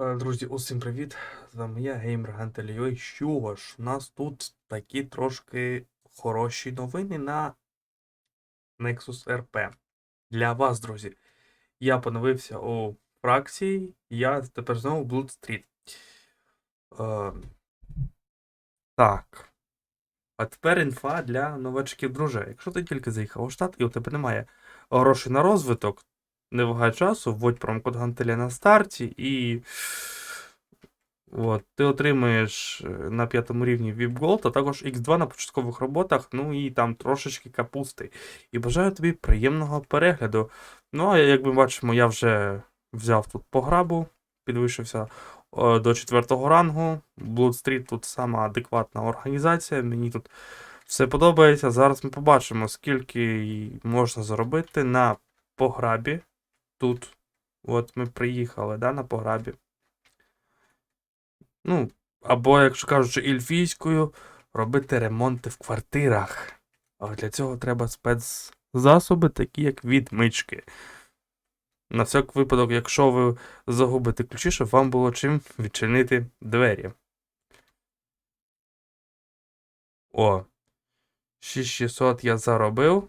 Е, Друзі, усім привіт! З вами я, геймер Гантеліо. І що ж, у нас тут такі трошки хороші новини на Nexus RP. Для вас, друзі. Я поновився у фракції, я тепер знову Blood Street. Е, так. А тепер інфа для новачків, друже. Якщо ти тільки заїхав у штат і у тебе немає грошей на розвиток, не вагай часу, вводь промокод Гантеля на старті і. От, ти отримаєш е, на п'ятому рівні VIP Gold, а також X2 на початкових роботах, ну і там трошечки капусти. І бажаю тобі приємного перегляду. Ну, а як ми бачимо, я вже взяв тут пограбу, підвищився до четвертого рангу. Blood Street тут сама адекватна організація. Мені тут все подобається. Зараз ми побачимо, скільки можна заробити на пограбі. Тут. От ми приїхали, да, на пограбі. Ну, або, якщо кажучи, ільфійською, робити ремонти в квартирах. Але для цього треба спецзасоби, такі як відмички. На всяк випадок, якщо ви загубите ключі, щоб вам було чим відчинити двері. О. 6600 я заробив.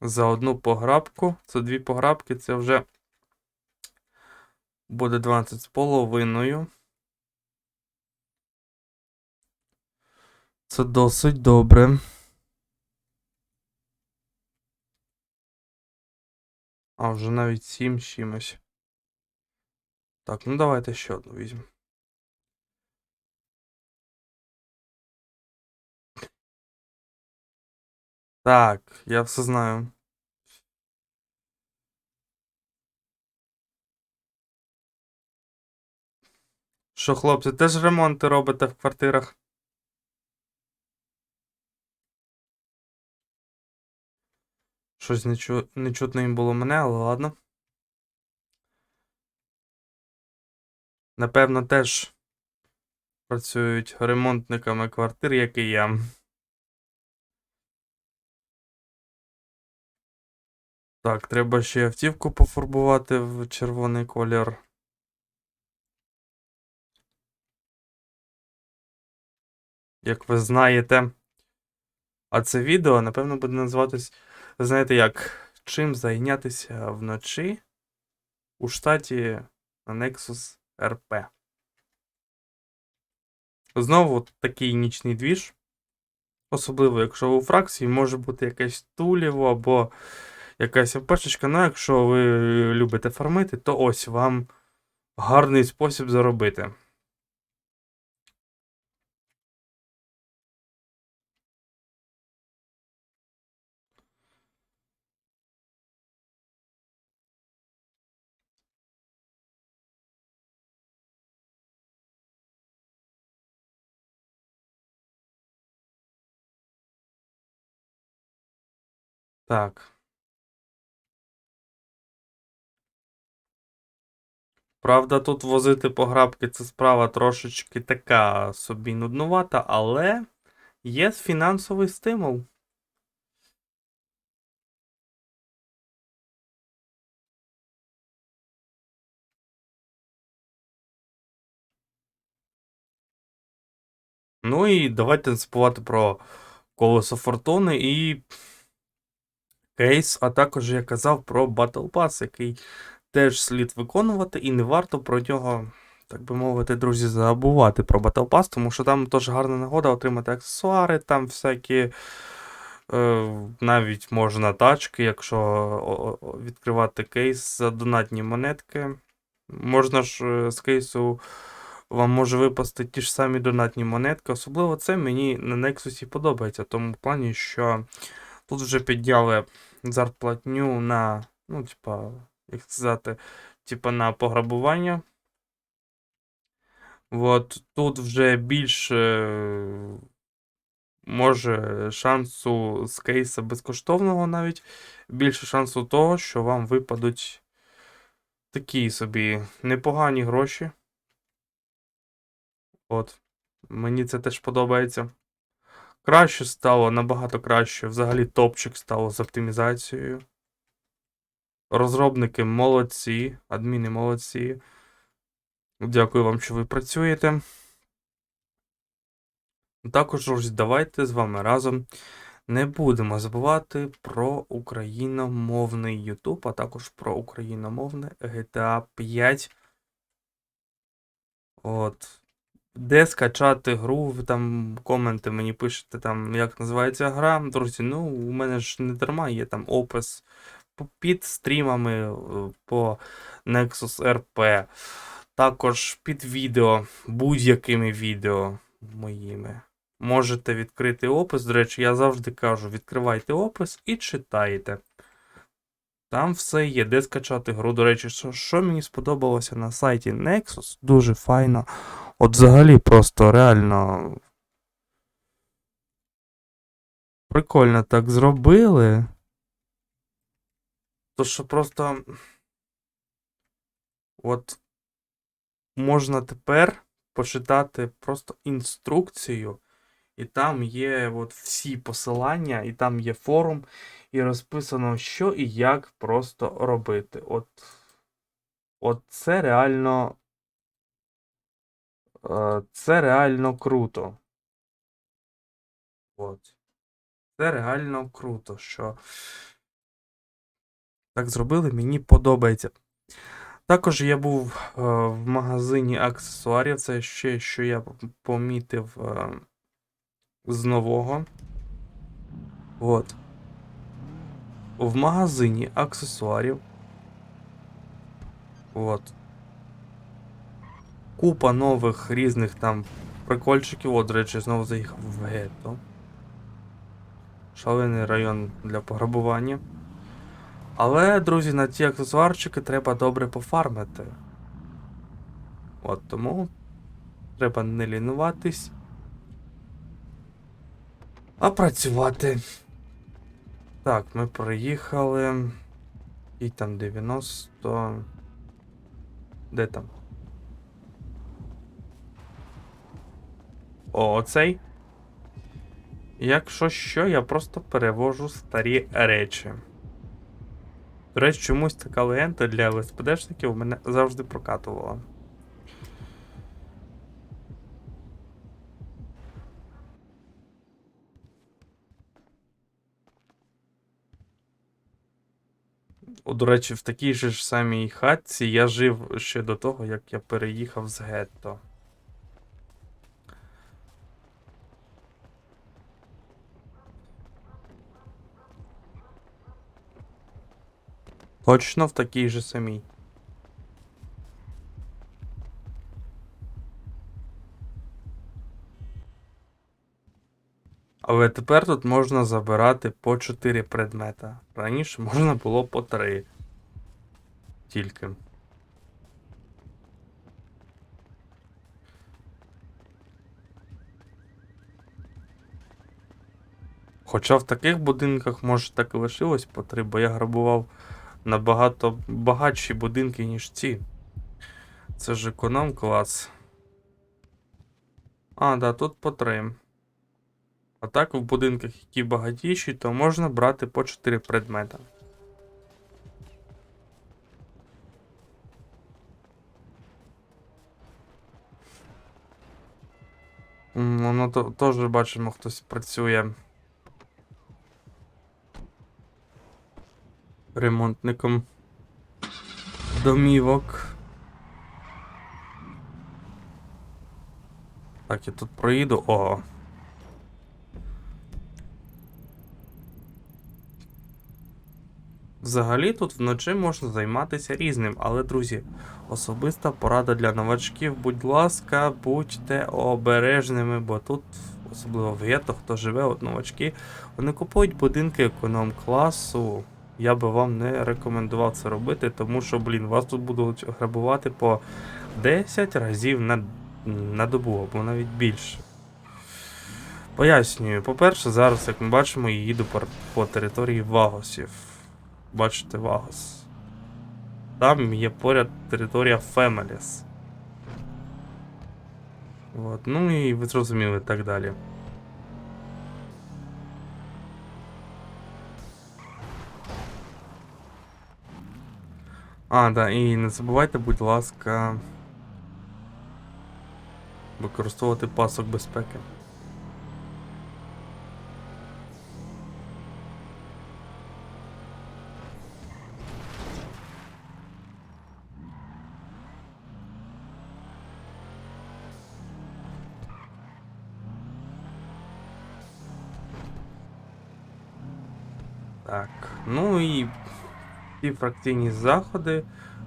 За одну пограбку. Це дві пограбки, це вже буде 12 з половиною. Це досить добре. А, вже навіть 7 з чимось. Так, ну давайте ще одну візьмемо. Так, я все знаю. Що, хлопці, теж ремонти робите в квартирах? Щось не, чу... не чутно їм було мене, але ладно. Напевно, теж працюють ремонтниками квартир, як і я. Так, треба ще автівку пофарбувати в червоний колір. Як ви знаєте. А це відео, напевно, буде називатись, знаєте як, чим зайнятися вночі у штаті на Nexus RP. Знову такий нічний двіж. Особливо, якщо у фракції, може бути якесь туліво або якась ОПшечка. Ну, якщо ви любите фармити, то ось вам гарний спосіб заробити. Так. Правда, тут возити пограбки це справа трошечки така собі нуднувата, але є фінансовий стимул. Ну і давайте забувати про колесо фортуни і кейс, а також я казав про Battle Pass, який теж слід виконувати, і не варто про нього, так би мовити, друзі, забувати про Battle Pass, тому що там теж гарна нагода отримати аксесуари, там всякі. е, Навіть можна тачки, якщо відкривати кейс за донатні монетки. Можна ж е, з кейсу вам може випасти ті ж самі донатні монетки. Особливо це мені на Nexus подобається, в тому плані, що тут вже підняли зарплатню на, ну, типа, як сказати, типа на пограбування. От тут вже більше може шансу з кейса безкоштовного навіть, більше шансу того, що вам випадуть такі собі непогані гроші. От. Мені це теж подобається. Краще стало, набагато краще. Взагалі топчик стало з оптимізацією. Розробники молодці, адміни молодці. Дякую вам, що ви працюєте. Також, давайте з вами разом не будемо забувати про україномовний YouTube, а також про україномовне GTA 5. От. Де скачати гру, ви там коменти мені пишете, там, як називається гра. Друзі, ну, у мене ж не дарма є там опис під стрімами е, по Nexus RP. Також під відео, будь-якими відео моїми. Можете відкрити опис. До речі, я завжди кажу: відкривайте опис і читайте. Там все є, де скачати гру. До речі, що, що мені сподобалося на сайті Nexus, дуже файно. От взагалі просто реально. Прикольно так зробили. То що просто. От можна тепер почитати просто інструкцію, і там є от всі посилання, і там є форум, і розписано, що і як просто робити. От, от це реально. е, Це реально круто. От. Це реально круто, що так зробили, мені подобається. Також я був е, в магазині аксесуарів. Це ще, що я помітив е, з нового. От. В магазині аксесуарів. От. Купа нових різних там прикольчиків. От, до речі, знову заїхав в гетто. Шалений район для пограбування. Але, друзі, на ті аксесуарчики треба добре пофармити. От тому треба не лінуватись, а працювати. Так, ми приїхали. І там 90. Де там? О, оцей. Якщо що, я просто перевожу старі речі. До речі, чомусь така легенда для ЛСПДшників мене завжди прокатувала. О, До речі, в такій же ж самій хатці я жив ще до того, як я переїхав з гетто. Точно в такій же самій. Але тепер тут можна забирати по 4 предмета. Раніше можна було по 3. Тільки. Хоча в таких будинках, може, так і лишилось по 3, бо я грабував набагато багатші будинки, ніж ці. Це ж економ клас. А, да, тут по 3. А так в будинках, які багатіші, то можна брати по 4 предмета. М, Воно то, теж бачимо, хтось працює ремонтником домівок. Так, я тут проїду. О. Взагалі тут вночі можна займатися різним, але, друзі, особиста порада для новачків. Будь ласка, будьте обережними, бо тут, особливо в гетто, хто живе, от новачки, вони купують будинки економ-класу. Я би вам не рекомендував це робити, тому що, блін, вас тут будуть грабувати по 10 разів на, на добу, або навіть більше. Пояснюю, по-перше, зараз, як ми бачимо, я їду по, по території Вагосів. Бачите Вагос. Там є поряд територія Фемеліс. От, ну і ви зрозуміли так далі. А, да, і не забувайте, будь ласка, використовувати пасок безпеки. Так, ну і ці фракційні заходи.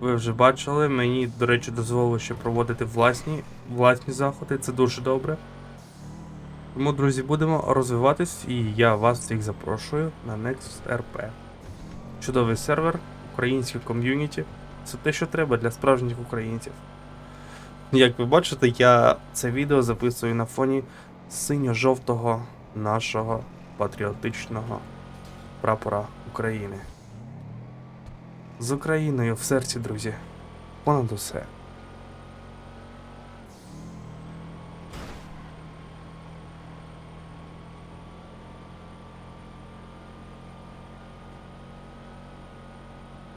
Ви вже бачили, мені, до речі, дозволили ще проводити власні, власні заходи, це дуже добре. Тому, друзі, будемо розвиватись, і я вас всіх запрошую на Nexus. Чудовий сервер, українське ком'юніті. Це те, що треба для справжніх українців. Як ви бачите, я це відео записую на фоні синьо-жовтого нашого патріотичного прапора України. З Україною в серці, друзі. Понад усе.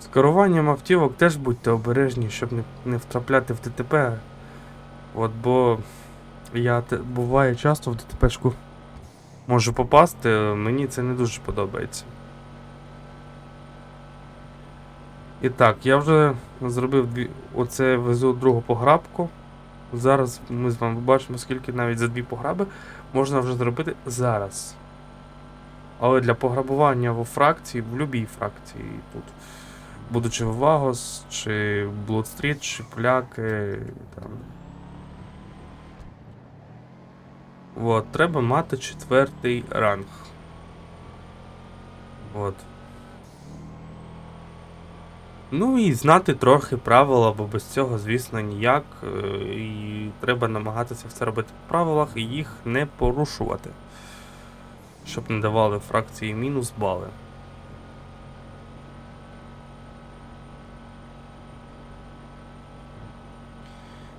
З керуванням автівок теж будьте обережні, щоб не, не втрапляти в ДТП. От бо я буває часто в ДТПшку можу попасти, мені це не дуже подобається. І так, я вже зробив дві. Оце везу другу пограбку. Зараз ми з вами бачимо, скільки навіть за дві пограби можна вже зробити зараз. Але для пограбування в фракції, в будь-якій фракції тут. Будучи в Вагос, чи Блудстріт, чи Поляки. Там. От, треба мати четвертий ранг. От. Ну і знати трохи правила, бо без цього, звісно, ніяк. е, І треба намагатися все робити по правилах і їх не порушувати. Щоб не давали фракції мінус бали.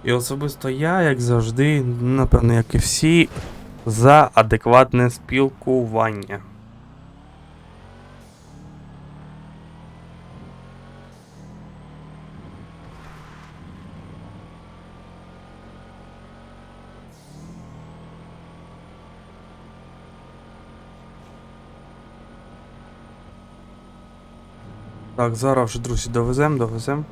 І особисто я, як завжди, напевно, як і всі, за адекватне спілкування. Так, зараз вже, друзі, довезем, довезем.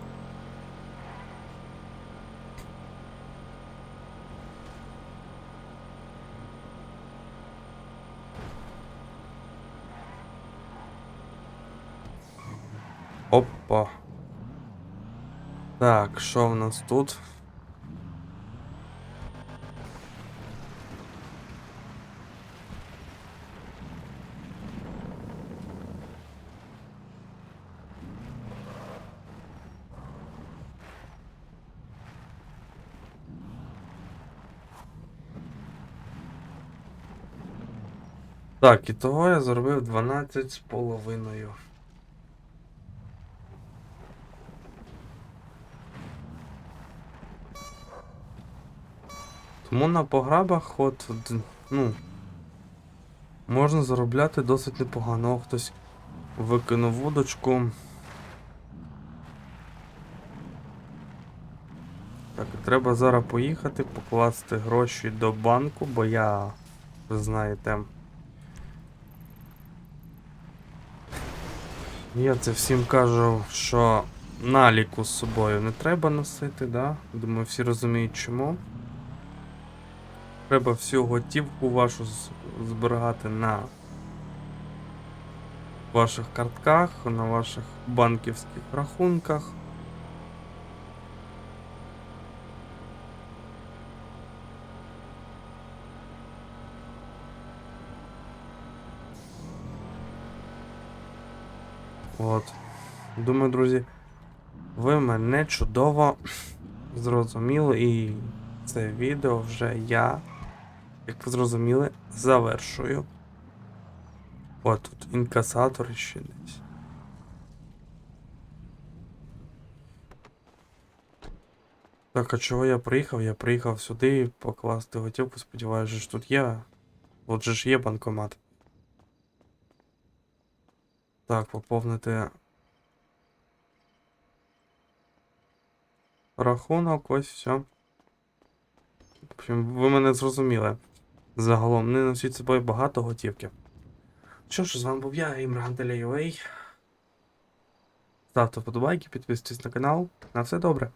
Опа. Так, що в нас тут? Так, і того я заробив 12 з половиною. Тому на пограбах, от, ну, можна заробляти досить непогано. Хтось викинув вудочку. Так, треба зараз поїхати, покласти гроші до банку, бо я, ви знаєте. Я це всім кажу, що наліку з собою не треба носити, да? Думаю, всі розуміють чому. Треба всю готівку вашу зберігати на ваших картках, на ваших банківських рахунках. От. Думаю, друзі, ви мене чудово зрозуміли і це відео вже я, як ви зрозуміли, завершую. От тут інкасатор ще десь. Так, а чого я приїхав? Я приїхав сюди покласти готівку, сподіваюся, що тут є. От же ж є банкомат. Так, поповнити рахунок, ось все. ви мене зрозуміли. Загалом, не носіть собою багато готівки. Що ж, з вами був я, Імран Делей Ставте вподобайки, підписуйтесь на канал. На все добре.